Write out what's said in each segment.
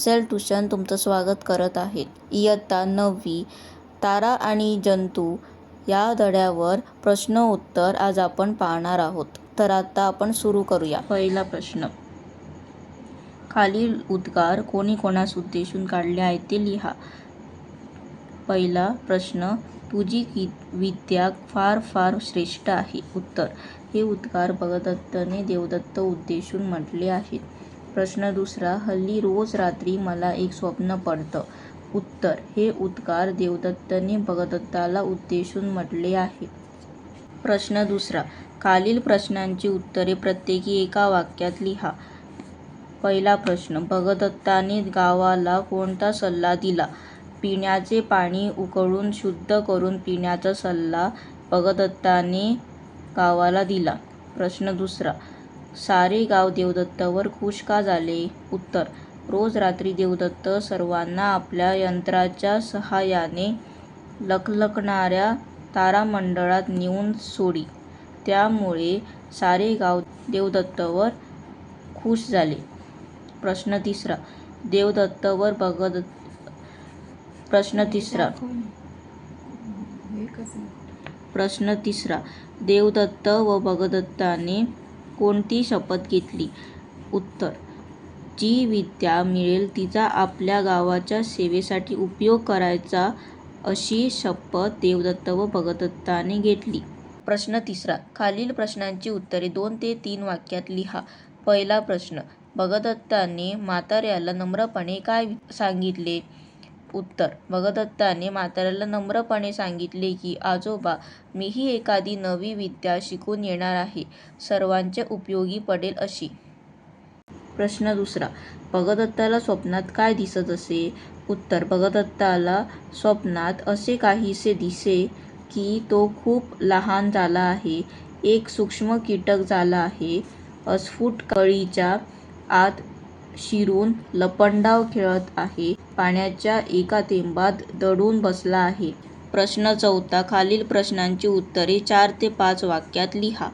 Sale tuition तुमचं स्वागत करत आहेत. इयत्ता नववी तारा आणि जंतू या धड्यावर प्रश्न उत्तर आज आपण पाहणार आहोत. तर आता आपण सुरू करूया. पहिला प्रश्न. खालील उद्गार कोणी कोणास उद्देशून काढले आहेत ते लिहा. पहिला प्रश्न तुझी की विद्या फार फार श्रेष्ठ आहे. उत्तर हे उद्गार भगदत्तने देवदत्त उद्देशून म्हटले आहेत प्रश्न दुसरा हल्ली रोज रात्री मला एक स्वप्न पडतं. उत्तर हे उद्गार देवदत्तने भगदत्ताला उद्देशून म्हटले आहे. प्रश्न दुसरा खालील प्रश्नांची उत्तरे प्रत्येकी एका वाक्यात लिहा. पहिला प्रश्न भगदत्ताने गावाला कोणता सल्ला दिला? पिण्याचे पाणी उकळून शुद्ध करून पिण्याचा सल्ला भगदत्ताने गावाला दिला. प्रश्न दुसरा सारे गाव देवदत्तावर खुश का झाले? उत्तर रोज रात्री देवदत्त सर्वांना आपल्या यंत्राच्या सहाय्याने लखलखणाऱ्या तारामंडळात नेऊन सोडी. त्यामुळे सारे गाव देवदत्तवर खुश झाले. प्रश्न तिसरा देवदत्तवर भगद प्रश्न तिसरा. प्रश्न तिसरा देवदत्त व भगदत्ताने कोणती शपथ घेतली? उत्तर जी विद्या मिळेल तिचा आपल्या गावाच्या सेवेसाठी उपयोग करायचा अशी शपथ देवदत्त व भगदत्ताने घेतली. प्रश्न तिसरा खालील प्रश्नांची उत्तरे दोन ते तीन वाक्यात लिहा. पहिला प्रश्न भगदत्ताने म्हाताऱ्याला नम्रपणे काय सांगितले? उत्तर. भगदत्ताने म्हाताऱ्याला नम्रपणे सांगितले की आजोबा मीही एखादी नवी विद्या शिकून येणार आहे. सर्वांच्या उपयोगी पडेल अशी. प्रश्न दुसरा. भगदत्ताला स्वप्नात काय दिसत असे? उत्तर. भगदत्ताला स्वप्नात असे काहीसे दिसे की तो खूप लहान झाला आहे. एक सूक्ष्म कीटक झाला आहे. अस्फुट कळीच्या आत शिरून लपंडाव खेळत आहे. पाण्याच्या एका थेंबात दडून बसला आहे. प्रश्न चौथा खालील प्रश्नांची उत्तरे चार ते पाच वाक्यात लिहा.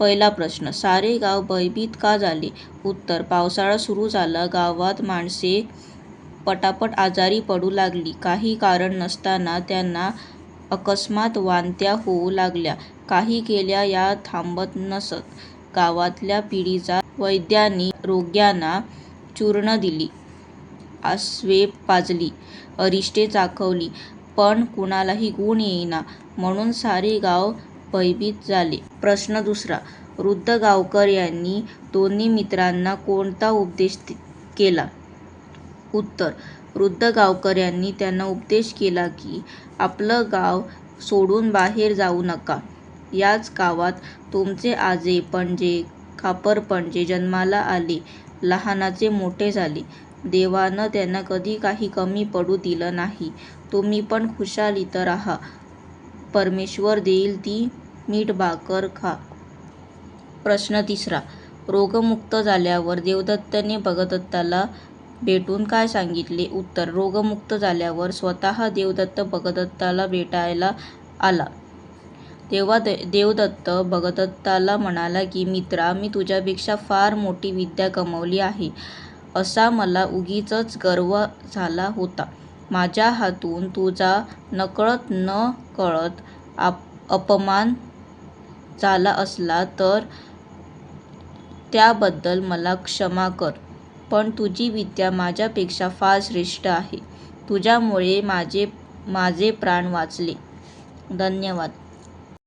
पहिला प्रश्न सारे गाव भयभीत का झाले? उत्तर पावसाळा सुरू झाला. गावात माणसे पटापट आजारी पडू लागली. काही कारण नसताना त्यांना अकस्मात वांत्या होऊ लागल्या. काही केल्या या थांबत नसत. गावातल्या पिढीचा वैद्यांनी रोग्यांना चूर्ण दिली. आसवे पाजली अरिष्टे चाखवली पण कुणालाही गुण येईना म्हणून सारे गाव भयभीत झाले. प्रश्न दुसरा वृद्ध गावकर यांनी दोन्ही मित्रांना कोणता उपदेश केला? उत्तर वृद्ध गावकर यांनी त्यांना उपदेश केला की आपलं गाव सोडून बाहेर जाऊ नका. याच गावात तुमचे आजे पणजे खापर पणजे जन्माला आले. लहानाचे मोठे झाले. देवानं त्यांना कधी काही कमी पडू दिलं नाही. तुम्ही पण खुशाल इथं राहा. परमेश्वर देईल ती मीठभाकर खा. प्रश्न तिसरा. रोगमुक्त झाल्यावर देवदत्तने भगदत्ताला भेटून काय सांगितले? उत्तर रोगमुक्त झाल्यावर स्वतः देवदत्त भगदत्ताला भेटायला आला. तेव्हा देवदत्त भगदत्ताला म्हणाला की मित्रा मी तुझ्यापेक्षा फार मोठी विद्या कमावली आहे. असा मला उगीचच गर्व झाला होता. माझ्या हातून तुझा नकळत न कळत अपमान झाला असला तर त्याबद्दल मला क्षमा कर. पण तुझी विद्या माझ्यापेक्षा फार श्रेष्ठ आहे. तुझ्यामुळे माझे माझे प्राण वाचले. धन्यवाद.